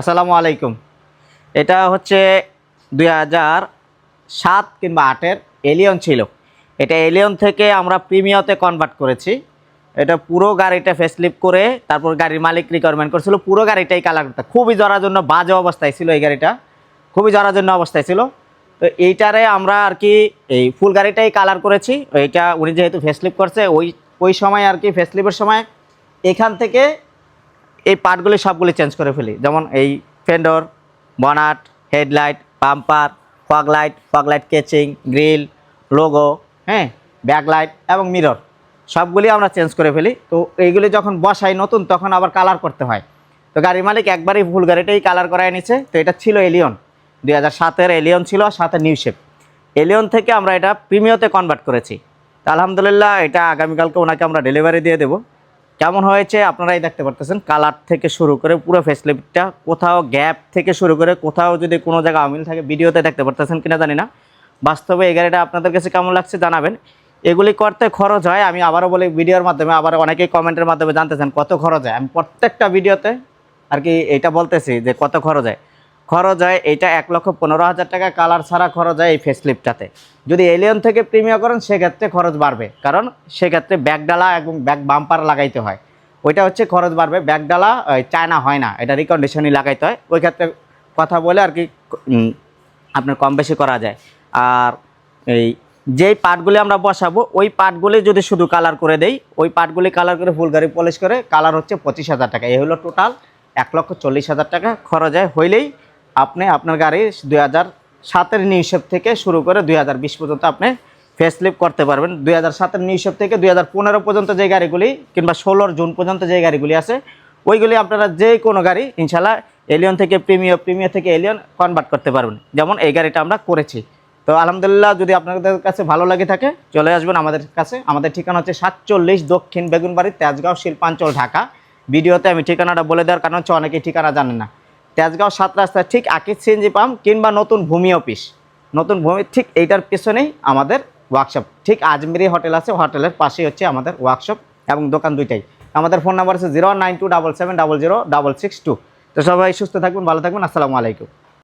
আসসালামু আলাইকুম। এটা হচ্ছে দুই হাজার সাত কিংবা আটের এলিয়ন ছিল। এটা এলিয়ন থেকে আমরা প্রিমিয়তে কনভার্ট করেছি। এটা পুরো গাড়িটা ফেসলিপ করে তারপর গাড়ির মালিক রিকোয়ারমেন্ট করছিল। পুরো গাড়িটাই কালার করতে খুবই জরার জন্য বাজে অবস্থায় ছিল এই গাড়িটা। খুবই জরার জন্য অবস্থায় ছিল। তো এইটারে আমরা আর কি এই ফুল গাড়িটাই কালার করেছি। এইটা উনি যেহেতু ফেসলিপ করছে, ওই ওই সময় আর কি ফেসলিপের সময় এখান থেকে এই পার্টগুলি সবগুলি চেঞ্জ করে ফেলি। যেমন এই fender bonnet headlight bumper fog light fog light কেচিং grill logo হ্যাঁ ব্যাকলাইট এবং মিরর সবগুলি আমরা চেঞ্জ করে ফেলি। তো এইগুলি যখন বসাই নতুন, তখন আবার কালার করতে হয়। তো গাড়ির মালিক একবারই ফুল গাড়িটাই কালার করায় নিছে। তো এটা ছিল এলিয়ন দুই হাজার সাতের এলিয়ন ছিল সাথে নিউ শেপ এলিয়ন থেকে আমরা এটা প্রিমিয়তে কনভার্ট করেছি। তো আলহামদুলিল্লাহ, এটা আগামীকালকে ওনাকে আমরা ডেলিভারি দিয়ে দেবো। কেমন হয়েছে আপনারাই দেখতে পারতেছেন। কালার থেকে শুরু করে পুরো ফেসলিপটা কোথাও গ্যাপ থেকে শুরু করে কোথাও যদি কোনো জায়গায় অমিল থাকে, ভিডিওতে দেখতে পারতেছেন কিনা জানি না। বাস্তবে এই গাড়িটা আপনাদের কাছে কেমন লাগছে জানাবেন। এগুলি করতে খরচ হয়, আমি আবারও বলি ভিডিওর মাধ্যমে, আবার অনেকেই কমেন্টের মাধ্যমে জানতেছেন কত খরচ হয়। আমি প্রত্যেকটা ভিডিওতে আর কি এটা বলতেছি যে কত খরচ হয়। খরচ হয়, এটা এক লক্ষ পনেরো হাজার টাকা কালার ছাড়া খরচ হয় এই ফেসলিপটাতে যদি এলিয়ন থেকে প্রিমিয়ার করেন, সেক্ষেত্রে খরচ বাড়বে। কারণ সেক্ষেত্রে ব্যাকডালা এবং ব্যাক বাম্পার লাগাইতে হয়। ওইটা হচ্ছে খরচ বাড়বে। ব্যাকডালা ওই চায়না হয় না। এটা রিকন্ডিশনই লাগাইতে হয়। ওই ক্ষেত্রে কথা বলে আর কি আপনার কম বেশি করা যায়। আর এই যেই পার্টগুলি আমরা বসাবো, ওই পার্টগুলি যদি শুধু কালার করে দেই, ওই পার্টগুলি কালার করে ফুল গাড়ি পলিশ করে কালার হচ্ছে পঁচিশ হাজার টাকা। এই হলো টোটাল এক লক্ষ চল্লিশ হাজার টাকা খরচ হয়। হইলেই আপনি আপনার গাড়ি দুই হাজার সাতের নিউশেপ থেকে শুরু করে দুই হাজার বিশ পর্যন্ত আপনি ফেসলিপ করতে পারবেন। দুই হাজার সাতের নিউশেপ থেকে দুই হাজার পনেরো পর্যন্ত যে গাড়িগুলি কিংবা ষোলোর জুন পর্যন্ত যে গাড়িগুলি আছে, ওইগুলি আপনারা যে কোনো গাড়ি ইনশাল্লাহ এলিয়ন থেকে প্রিমিয় প্রিমিয় থেকে এলিয়ন কনভার্ট করতে পারবেন। যেমন এই গাড়িটা আমরা করেছি। তো আলহামদুলিল্লাহ, যদি আপনাদের কাছে ভালো লাগে থাকে, চলে আসবেন আমাদের কাছে। আমাদের ঠিকানা হচ্ছে সাতচল্লিশ দক্ষিণ বেগুনবাড়ি, তেজগাঁও, শিল্পাঞ্চল, ঢাকা। ভিডিওতে আমি ঠিকানাটা বলে দেওয়ার কারণ হচ্ছে অনেকেই ঠিকানা জানেন না। তেজগাঁও সাত রাস্তা ঠিক আকিজ সিএনজি পাম্প কিংবা নতুন ভূমি অফিস। নতুন ভূমি ঠিক এইটার পিছনেই আমাদের ওয়ার্কশপ ঠিক আজমেরি হোটেল আছে, হোটেলের পাশেই হচ্ছে আমাদের ওয়ার্কশপ এবং দোকান দুইটাই। আমাদের ফোন নাম্বার আছে zero nine two double seven double zero double six two. তো সবাই সুস্থ থাকবেন ভালো থাকবেন আসসালামু আলাইকুম।